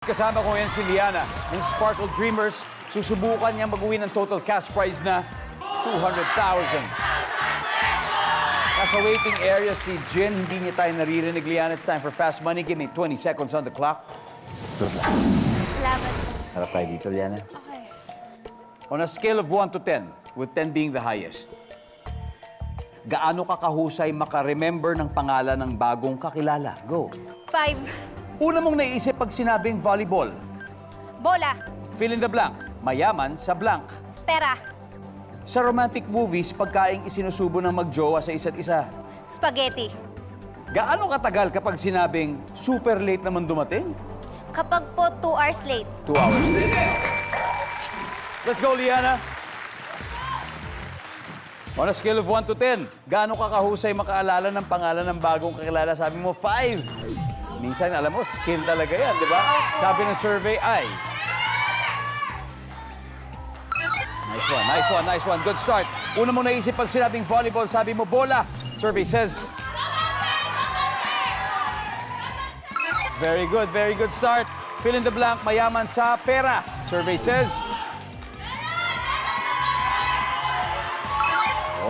Kasama ko ngayon si Liana ng Sparkle Dreamers. Susubukan niya mag-uwi ng total cash prize na 200,000. Nasa waiting area si Jin. Hindi niya tayo naririnig, Liana. It's time for fast money. Give me 20 seconds on the clock. Salamat. Harap tayo dito, Liana. Okay. On a scale of 1 to 10, with 10 being the highest, gaano ka kahusay makaremember ng pangalan ng bagong kakilala? Go. Five. Una mong naisip pag sinabing volleyball. Bola. Fill in the blank. Mayaman sa blank. Pera. Sa romantic movies, pagkaing isinusubo ng magjowa sa isa't isa. Spaghetti. Gaano katagal kapag sinabing super late naman dumating? Kapag po two hours late. Two hours late. Let's go, Liana. On a scale of 1 to 10, gaano ka kahusay makaalala ng pangalan ng bagong kakilala? Sabi mo, 5. Minsan, alam mo, skill talaga yan, di ba? Sabi ng survey ay... Nice one, nice one, nice one. Good start. Una mo naisip pag sinabing volleyball, sabi mo, bola. Survey says... Very good, very good start. Fill in the blank, mayaman sa pera. Survey says...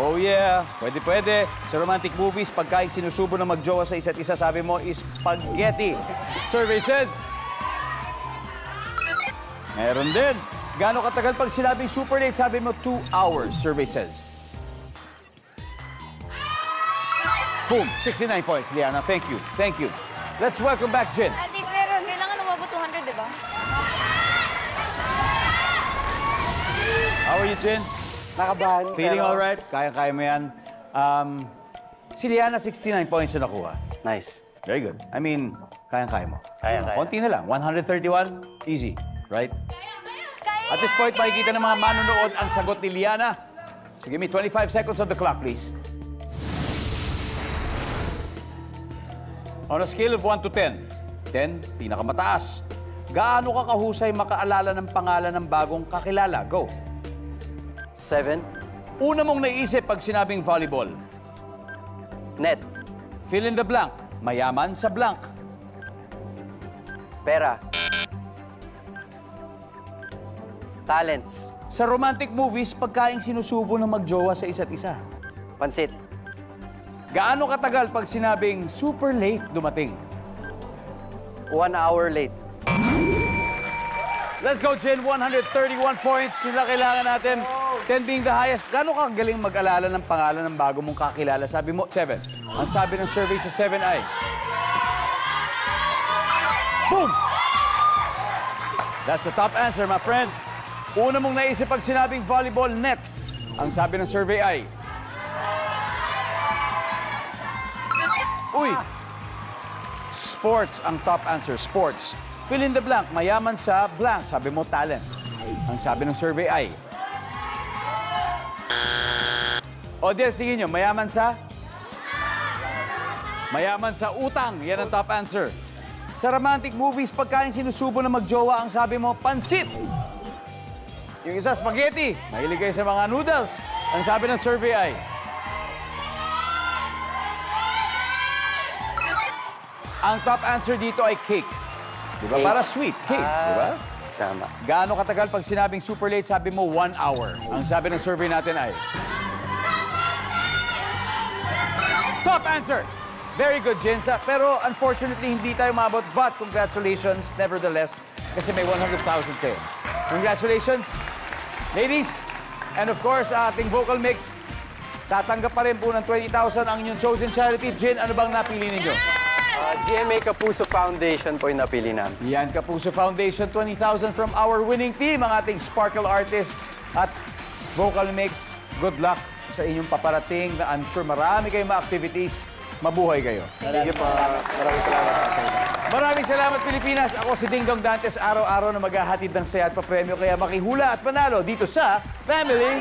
Oh yeah, pwede pwede. Sa romantic movies, pagkain sinusubo na magjowa sa isa't isa, sabi mo, is spaghetti. Survey says... Meron din. Gaano katagal pag sinabing super late, sabi mo, two hours. Survey says... Boom, 69 points, Liana. Thank you, thank you. Let's welcome back Jen. Ate, pero kailangan umabot 200, di ba? How are you, Jen? Nakabahan. Feeling pero- all right? Kaya-kaya mo yan. Um, si Liana, 69 points na nakuha. Nice. Very good. I mean, kaya-kaya mo. Kaya-kaya. Konti na lang. 131, easy. Right? Kaya At this point, makikita ng mga manonood ang sagot ni Liana. So give me 25 seconds on the clock, please. On a scale of 1 to 10, 10, pinakamataas. Gaano ka kahusay makaalala ng pangalan ng bagong kakilala? Go. Seven. Una mong naisip pag sinabing volleyball. Net. Fill in the blank. Mayaman sa blank. Pera. Talents. Sa romantic movies, pagkain sinusubo ng magjowa sa isa't isa. Pansit. Gaano katagal pag sinabing super late dumating? One hour late. Let's go, Jen. 131 points. Yun lang kailangan natin. 10 being the highest. Gaano ka galing mag-alala ng pangalan ng bago mong kakilala? Sabi mo, 7. Ang sabi ng survey sa 7 ay... Boom! That's a top answer, my friend. Una mong naisip pag sinabing volleyball net. Ang sabi ng survey ay... Uy! Sports ang top answer. Sports. Fill in the blank. Mayaman sa blank. Sabi mo, talent. Ang sabi ng survey ay... Audience, tingin nyo, mayaman sa? Mayaman sa utang. Yan ang top answer. Sa romantic movies, pagkain sinusubo na magjowa, ang sabi mo, pansit. Yung isa, spaghetti. Mahilig kayo sa mga noodles. Ang sabi ng survey ay... Ang top answer dito ay cake. Di ba? Cake. Para sweet. Cake. Di ba? Tama. Gaano katagal pag sinabing super late, sabi mo one hour. Ang sabi ng survey natin ay... Top answer! Very good, Jensa. Pero unfortunately, hindi tayo mabot. But congratulations, nevertheless, kasi may 100,000 kayo. Congratulations, ladies. And of course, ating vocal mix, tatanggap pa rin po ng 20,000 ang inyong chosen charity. Jen, ano bang napili ninyo? Uh, GMA Kapuso Foundation po yung napili namin. Yan, Kapuso Foundation, 20,000 from our winning team, ang ating Sparkle artists at vocal mix. Good luck sa inyong paparating na I'm sure marami kayong mga activities. Mabuhay kayo. Thank you po. Maraming salamat po sa inyo. Maraming salamat, Pilipinas. Ako si Dingdong Dantes, araw-araw na maghahatid ng saya at papremyo. Kaya makihula at panalo dito sa Family